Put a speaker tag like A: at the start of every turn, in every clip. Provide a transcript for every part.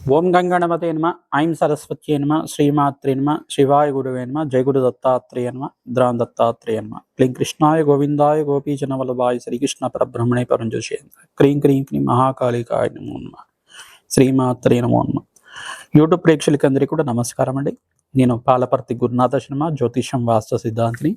A: ఓం గంగణపతే నమ ఐం సరస్వతి నమ శ్రీమాత్రి నమ శివాయ గురువే నమ జయ గురు దత్తాత్రేయ నమ ద్రాన్ దత్తాత్రేయ నమ. క్లీం కృష్ణాయ గోవిందాయ గోపీజన వల్లభాయ శ్రీకృష్ణ పరబ్రహ్మణే పరంజుషేంద్ర క్రీం క్రీం క్రీం మహాకాళికాయ నమో నమ. శ్రీమాత్రి నమో నమ. యూట్యూబ్ ప్రేక్షకులందరికీ కూడా నమస్కారం అండి నేను పాలపర్తి గురునాథ శర్మ జ్యోతిషం వాస్తు సిద్ధాంతిని.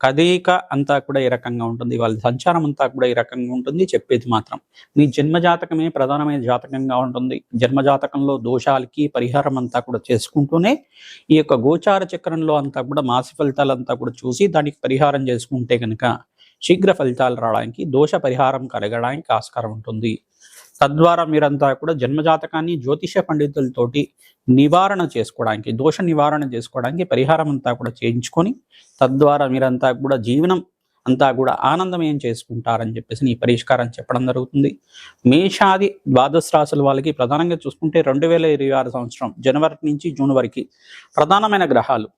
A: కదయిక అంతా కూడా ఈ రకంగా ఉంటుంది. వాళ్ళ సంచారం అంతా కూడా ఈ రకంగా ఉంటుంది. చెప్పేది మాత్రం మీ జన్మ జాతకమే ప్రధానమైన జాతకంగా ఉంటుంది. జన్మ జాతకంలో దోషాలకి పరిహారం అంతా కూడా చేసుకుంటూనే ఈ యొక్క గోచార చక్రంలో అంతా కూడా మాస ఫలితాలంతా కూడా చూసి దానికి పరిహారం చేసుకుంటే కనుక శీఘ్ర ఫలితాలు రావడానికి దోష పరిహారం కలగడానికి ఆస్కారం ఉంటుంది. తద్వారా మీరంతా కూడా జన్మజాతకాన్ని జ్యోతిష పండితులతోటి నివారణ చేసుకోవడానికి దోష నివారణ చేసుకోవడానికి పరిహారం అంతా కూడా చేయించుకొని తద్వారా మీరంతా కూడా జీవనం అంతా కూడా ఆనందమయం చేసుకుంటారని చెప్పేసి ఈ పరిష్కారం చెప్పడం జరుగుతుంది. మేషాది ద్వాదశ రాశుల వాళ్ళకి ప్రధానంగా చూసుకుంటే రెండు వేల ఇరవై ఆరు సంవత్సరం జనవరి నుంచి జూన్ వరకు ప్రధానమైన గ్రహాలు.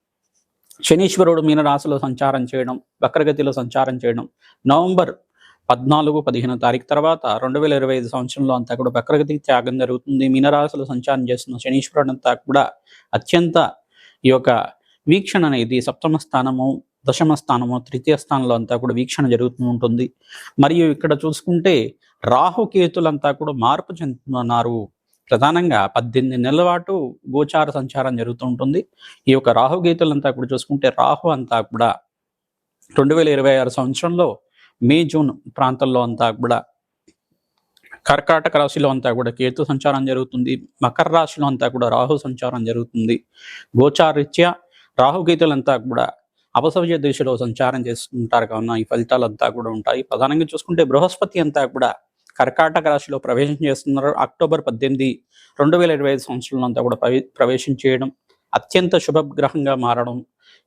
A: శనీశ్వరుడు మీన రాశిలో సంచారం చేయడం వక్రగతిలో సంచారం చేయడం నవంబర్ పద్నాలుగు పదిహేను తారీఖు తర్వాత రెండు వేల ఇరవై ఐదు సంవత్సరంలో అంతా కూడా వక్రగతి త్యాగం జరుగుతుంది. మీనరాశులు సంచారం చేస్తున్న శనీశ్వరుడు అంతా కూడా అత్యంత ఈ యొక్క వీక్షణ అనేది సప్తమ స్థానము దశమ స్థానము తృతీయ స్థానంలో అంతా కూడా వీక్షణ జరుగుతూ ఉంటుంది. మరియు ఇక్కడ చూసుకుంటే రాహుకేతులంతా కూడా మార్పు చెందుతున్నారు. ప్రధానంగా పద్దెనిమిది నెలల పాటు గోచార సంచారం జరుగుతూ ఉంటుంది. ఈ యొక్క రాహుకేతులంతా కూడా చూసుకుంటే రాహు అంతా కూడా రెండు వేల ఇరవై ఆరు సంవత్సరంలో మే జూన్ ప్రాంతంలో అంతా కూడా కర్కాటక రాశిలో అంతా కూడా కేతు సంచారం జరుగుతుంది. మకర రాశిలో అంతా కూడా రాహు సంచారం జరుగుతుంది. గోచారీత్యా రాహుగీతులంతా కూడా అపసవ్య దిశలో సంచారం చేస్తుంటారు కావున ఈ ఫలితాలంతా కూడా ఉంటాయి. ప్రధానంగా చూసుకుంటే బృహస్పతి అంతా కూడా కర్కాటక రాశిలో ప్రవేశం చేస్తున్నారు. అక్టోబర్ పద్దెనిమిది రెండు వేల ఇరవై ఐదు సంవత్సరంలో అంతా కూడా ప్రవే ప్రవేశం చేయడం అత్యంత శుభగ్రహంగా మారడం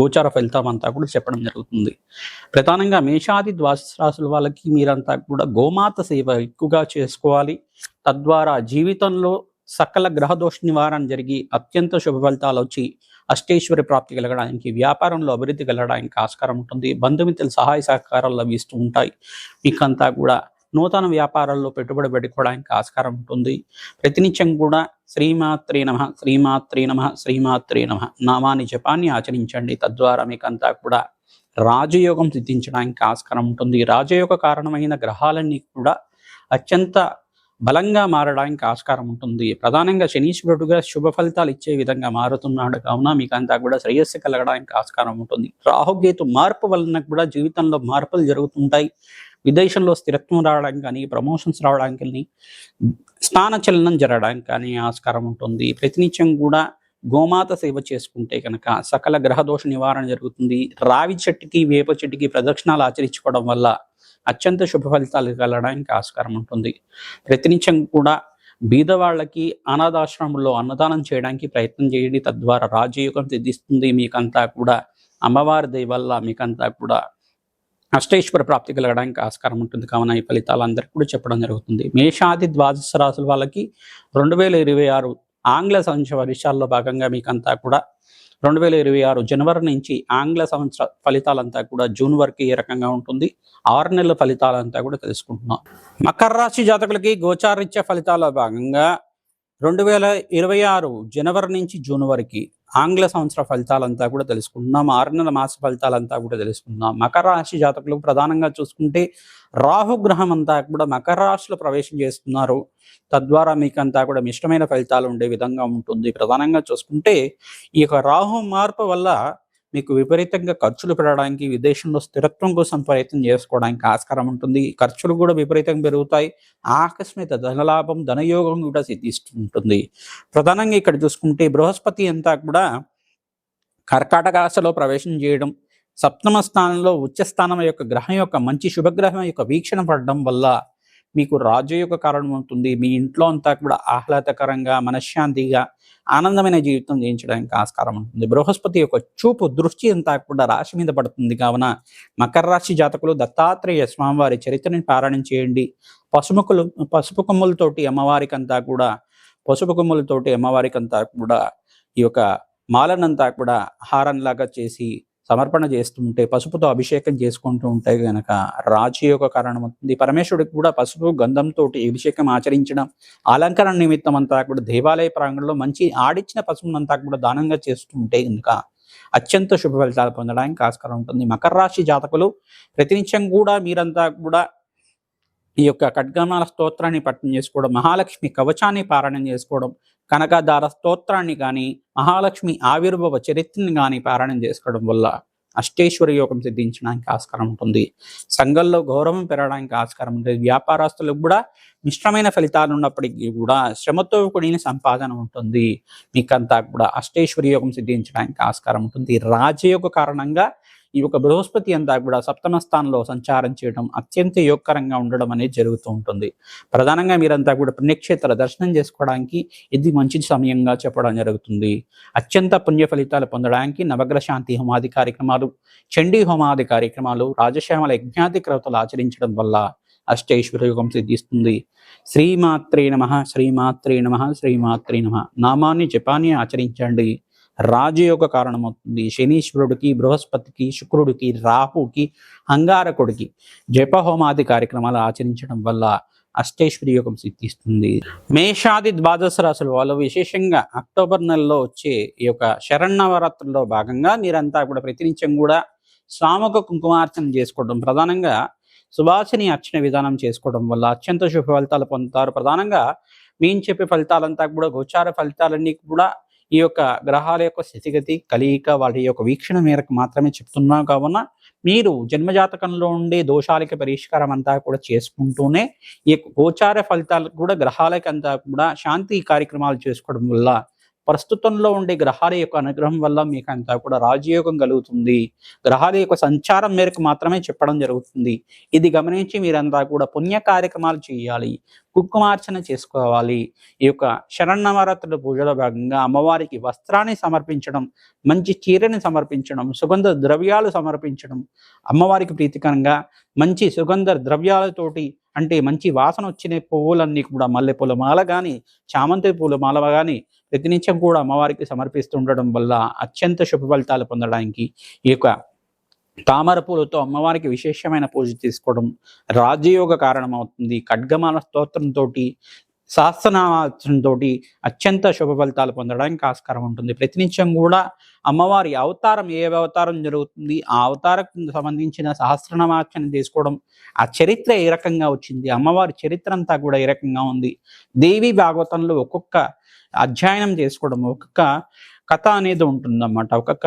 A: గోచార ఫలితం అంతా కూడా చెప్పడం జరుగుతుంది. ప్రధానంగా మేషాది ద్వాదశ వాళ్ళకి మీరంతా కూడా గోమాత సేవ ఎక్కువగా చేసుకోవాలి. తద్వారా జీవితంలో సకల గ్రహదోష నివారణ జరిగి అత్యంత శుభ ఫలితాలు వచ్చి అష్టేశ్వరి ప్రాప్తి కలగడానికి వ్యాపారంలో అభివృద్ధి కలగడానికి ఆస్కారం ఉంటుంది. బంధుమిత్రుల సహాయ సహకారాలు లభిస్తూ ఉంటాయి. మీకంతా కూడా నూతన వ్యాపారాల్లో పెట్టుబడి పెట్టుకోవడానికి ఆస్కారం ఉంటుంది. ప్రతినిత్యం కూడా శ్రీమాత్రి నమ శ్రీమాత్రి నమ శ్రీమాత్రి నమ నామాన్ని జపాన్ని ఆచరించండి. తద్వారా మీకంతా కూడా రాజయోగం సిద్ధించడానికి ఆస్కారం ఉంటుంది. రాజయోగ కారణమైన గ్రహాలన్నీ కూడా అత్యంత బలంగా మారడానికి ఆస్కారం ఉంటుంది. ప్రధానంగా శనీశ్వరుడుగా శుభ ఫలితాలు ఇచ్చే విధంగా మారుతున్నాడు. కావున మీకు అంతా కూడా శ్రేయస్సు కలగడానికి ఆస్కారం ఉంటుంది. రాహుకేతు మార్పు వలన కూడా జీవితంలో మార్పులు జరుగుతుంటాయి. విదేశంలో స్థిరత్వం రావడానికి కానీ ప్రమోషన్స్ రావడానికి కానీ స్థాన చలనం జరగడానికి కానీ ఆస్కారం ఉంటుంది. ప్రతినిత్యం కూడా గోమాత సేవ చేసుకుంటే కనుక సకల గ్రహదోష నివారణ జరుగుతుంది. రావి చెట్టుకి వేప చెట్టుకి ప్రదక్షిణాలు ఆచరించుకోవడం వల్ల అత్యంత శుభ ఫలితాలు కలగడానికి ఆస్కారం ఉంటుంది. ప్రతినిత్యం కూడా బీదవాళ్ళకి అనాథాశ్రమంలో అన్నదానం చేయడానికి ప్రయత్నం చేయండి. తద్వారా రాజయోగం సిద్ధిస్తుంది. మీకంతా కూడా అమ్మవారి దయ వల్ల మీకంతా కూడా అష్టేశ్వర ప్రాప్తి కలగడానికి ఆస్కారం ఉంటుంది. కావున ఈ ఫలితాలు అందరికీ కూడా చెప్పడం జరుగుతుంది. మేషాది ద్వాదశ రాసుల వాళ్ళకి రెండు వేల ఇరవై ఆరు ఆంగ్ల సంవత్సర వర్షాల్లో భాగంగా మీకంతా కూడా రెండు వేల ఇరవై ఆరు జనవరి నుంచి ఆంగ్ల సంవత్సర ఫలితాలంతా కూడా జూన్ వరకు ఏ రకంగా ఉంటుంది? ఆరు నెలల ఫలితాలంతా కూడా తెలుసుకుంటున్నాం. మకర రాశి జాతకులకి గోచారిత్య ఫలితాల భాగంగా రెండు వేల ఇరవై ఆరు జనవరి నుంచి జూన్ వరకు ఆంగ్ల సంవత్సర ఫలితాలంతా కూడా తెలుసుకుంటున్నాం. ఆరున్నర మాస ఫలితాలంతా కూడా తెలుసుకుందాం మకర రాశి జాతకులు ప్రధానంగా చూసుకుంటే రాహు గ్రహం అంతా కూడా మకర రాశిలో ప్రవేశం చేస్తున్నారు. తద్వారా మీకు అంతా కూడా మిష్టమైన ఫలితాలు ఉండే విధంగా ఉంటుంది. ప్రధానంగా చూసుకుంటే ఈ యొక్క రాహు మార్పు వల్ల మీకు విపరీతంగా ఖర్చులు పెరగడానికి విదేశంలో స్థిరత్వం కోసం ప్రయత్నం చేసుకోవడానికి ఆస్కారం ఉంటుంది. ఖర్చులు కూడా విపరీతంగా పెరుగుతాయి. ఆకస్మిక ధనలాభం ధనయోగం కూడా సిద్ధిస్తుంటుంది. ప్రధానంగా ఇక్కడ చూసుకుంటే బృహస్పతి అంతా కూడా కర్కాటకాశలో ప్రవేశం చేయడం సప్తమ స్థానంలో ఉచ్చ స్థానం యొక్క గ్రహం యొక్క మంచి శుభగ్రహం యొక్క వీక్షణ పడడం వల్ల మీకు రాజయోగ కారణం అవుతుంది. మీ ఇంట్లో అంతా కూడా ఆహ్లాదకరంగా మనశ్శాంతిగా ఆనందమైన జీవితం జీవించడానికి ఆస్కారం ఉంటుంది. బృహస్పతి యొక్క చూపు దృష్టి అంతా కూడా రాశి మీద పడుతుంది. కావున మకర రాశి జాతకులు దత్తాత్రేయ స్వామివారి చరిత్రని పారాయణం చేయండి. పసుముకులు పసుపు కొమ్ములతోటి అమ్మవారికి అంతా కూడా పసుపు కొమ్ములతోటి అమ్మవారికి అంతా కూడా ఈ యొక్క మాలనంతా కూడా హారంలాగా చేసి సమర్పణ చేస్తుంటే పసుపుతో అభిషేకం చేసుకుంటూ ఉంటే గనక రాజయోగ కారణం అవుతుంది. పరమేశ్వరుడికి కూడా పసుపు గంధంతో అభిషేకం ఆచరించడం అలంకరణ నిమిత్తం అంతా కూడా దేవాలయ ప్రాంగణంలో మంచి ఆడిచ్చిన పసుపునంతా కూడా దానంగా చేస్తుంటే కనుక అత్యంత శుభ ఫలితాలు పొందడానికి ఆస్కారం ఉంటుంది. మకర రాశి జాతకులు ప్రతినిత్యం కూడా మీరంతా కూడా ఈ యొక్క ఖడ్గమాల స్తోత్రాన్ని పట్టణం చేసుకోవడం మహాలక్ష్మి కవచాన్ని పారాయణం చేసుకోవడం కనకదార స్తోత్రాన్ని కానీ మహాలక్ష్మి ఆవిర్భవ చరిత్రని కానీ పారాయణం చేసుకోవడం వల్ల అష్టేశ్వర యోగం సిద్ధించడానికి ఆస్కారం ఉంటుంది. సంఘంలో గౌరవం పెరగడానికి ఆస్కారం ఉంటుంది. వ్యాపారస్తులకు కూడా మిశ్రమైన ఫలితాలు ఉన్నప్పటికీ కూడా శ్రమతో కూడిన సంపాదన ఉంటుంది. మీకంతా కూడా అష్టేశ్వర యోగం సిద్ధించడానికి ఆస్కారం ఉంటుంది. రాజయోగ కారణంగా ఈ యొక్క బృహస్పతి అంతా కూడా సప్తమ స్థానంలో సంచారం చేయడం అత్యంత యోగకరంగా ఉండడం అనేది జరుగుతూ ఉంటుంది. ప్రధానంగా మీరంతా కూడా పుణ్యక్షేత్ర దర్శనం చేసుకోవడానికి ఇది మంచి సమయంగా చెప్పడం జరుగుతుంది. అత్యంత పుణ్య ఫలితాలు పొందడానికి నవగ్రహ శాంతి హోమాది కార్యక్రమాలు చండీ హోమాది కార్యక్రమాలు రాజశ్యామల యజ్ఞాది క్రవతలు ఆచరించడం వల్ల అష్టైశ్వర్య యోగం సిద్ధిస్తుంది. శ్రీమాత్రే నమ శ్రీమాత్రే నమ శ్రీమాత్రే నమ. నామాన్ని జపాన్ని ఆచరించండి. రాజయోగ కారణమవుతుంది. శనీశ్వరుడికి బృహస్పతికి శుక్రుడికి రాహుకి అంగారకుడికి జపహోమాది కార్యక్రమాలు ఆచరించడం వల్ల అష్టేశ్వరి యోగం సిద్ధిస్తుంది. మేషాది ద్వాదశ రాశుల వాళ్ళు విశేషంగా అక్టోబర్ నెలలో వచ్చే ఈ యొక్క శరణవరాత్రుల్లో భాగంగా మీరంతా కూడా ప్రతినిత్యం కూడా స్వామక కుంకుమార్చన చేసుకోవడం ప్రధానంగా సుభాషిని అర్చన విధానం చేసుకోవడం వల్ల అత్యంత శుభ ఫలితాలు పొందుతారు. ప్రధానంగా మేము చెప్పే ఫలితాలంతా కూడా గోచార ఫలితాలన్నీ కూడా ఈ యొక్క గ్రహాల యొక్క స్థితిగతి కలియిక వాటి యొక్క వీక్షణ మేరకు మాత్రమే చెప్తున్నాం కావున మీరు జన్మజాతకంలో ఉండే దోషాలకి పరిష్కారం అంతా కూడా చేసుకుంటూనే ఈ యొక్క గోచార ఫలితాలు కూడా గ్రహాలకి అంతా కూడా శాంతి కార్యక్రమాలు చేసుకోవడం వల్ల ప్రస్తుతంలో ఉండే గ్రహాల యొక్క అనుగ్రహం వల్ల మీకు అంతా కూడా రాజయోగం కలుగుతుంది. గ్రహాల యొక్క సంచారం మేరకు మాత్రమే చెప్పడం జరుగుతుంది. ఇది గమనించి మీరంతా కూడా పుణ్య కార్యక్రమాలు చేయాలి. కుంకుమార్చన చేసుకోవాలి. ఈ యొక్క శరణవరాత్రుల పూజలో భాగంగా అమ్మవారికి వస్త్రాన్ని సమర్పించడం మంచి చీరని సమర్పించడం సుగంధ ద్రవ్యాలు సమర్పించడం అమ్మవారికి ప్రీతికరంగా మంచి సుగంధ ద్రవ్యాలతోటి అంటే మంచి వాసన వచ్చిన పువ్వులన్నీ కూడా మల్లె పూల మాల కానీ చామంతి పూల మాల కానీ ప్రతినిత్యం కూడా అమ్మవారికి సమర్పిస్తుండడం వల్ల అత్యంత శుభ ఫలితాలు పొందడానికి ఈ యొక్క తామర పూలతో అమ్మవారికి విశేషమైన పూజ తీసుకోవడం రాజయోగ కారణమవుతుంది. ఖడ్గమాల స్తోత్రంతో సహస్రనామాచంతో అత్యంత శుభ ఫలితాలు పొందడానికి ఆస్కారం ఉంటుంది. ప్రతినిత్యం కూడా అమ్మవారి అవతారం ఏ అవతారం జరుగుతుంది ఆ అవతారం సంబంధించిన సహస్రనామార్చన చేసుకోవడం ఆ చరిత్ర ఏ రకంగా వచ్చింది అమ్మవారి చరిత్ర అంతా కూడా ఏ రకంగా ఉంది దేవి భాగవతంలో ఒక్కొక్క అధ్యయనం చేసుకోవడం ఒక్కొక్క కథ అనేది ఉంటుందన్నమాట. ఒక్కొక్క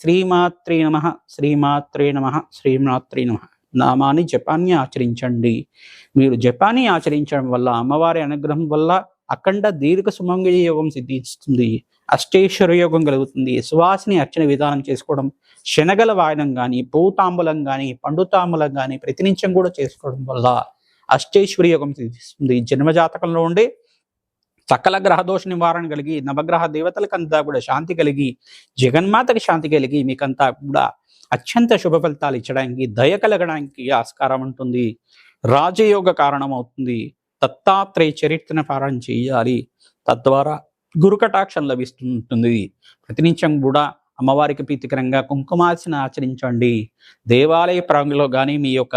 A: శ్రీమాత్రే నమ శ్రీమాత్రే నమ శ్రీమాత్రే నమ. నామాన్ని జపాన్ని ఆచరించండి. మీరు జపాన్ని ఆచరించడం వల్ల అమ్మవారి అనుగ్రహం వల్ల అఖండ దీర్ఘ సుమంగళ యోగం సిద్ధిస్తుంది. అష్టేశ్వర యోగం కలుగుతుంది. సువాసిని అర్చన విధానం చేసుకోవడం శనగల వాయనం కానీ పూతాంబులం కానీ పండుతాంబులం కానీ ప్రతినిత్యం కూడా చేసుకోవడం వల్ల అష్టేశ్వరి యోగం సిద్ధిస్తుంది. జన్మజాతకంలో ఉండే సకల గ్రహదోష నివారణ కలిగి నవగ్రహ దేవతలకంతా కూడా శాంతి కలిగి జగన్మాతకి శాంతి కలిగి మీకంతా కూడా అత్యంత శుభ ఫలితాలు ఇచ్చడానికి దయ కలగడానికి ఆస్కారం ఉంటుంది. రాజయోగ కారణం అవుతుంది దత్తాత్రేయ చరిత్రను పారాయణ చేయాలి. తద్వారా గురు కటాక్షం లభిస్తుంటుంది. ప్రతినిత్యం కూడా అమ్మవారికి ప్రీతికరంగా కుంకుమార్చన ఆచరించండి. దేవాలయ ప్రాంగంలో కానీ మీ యొక్క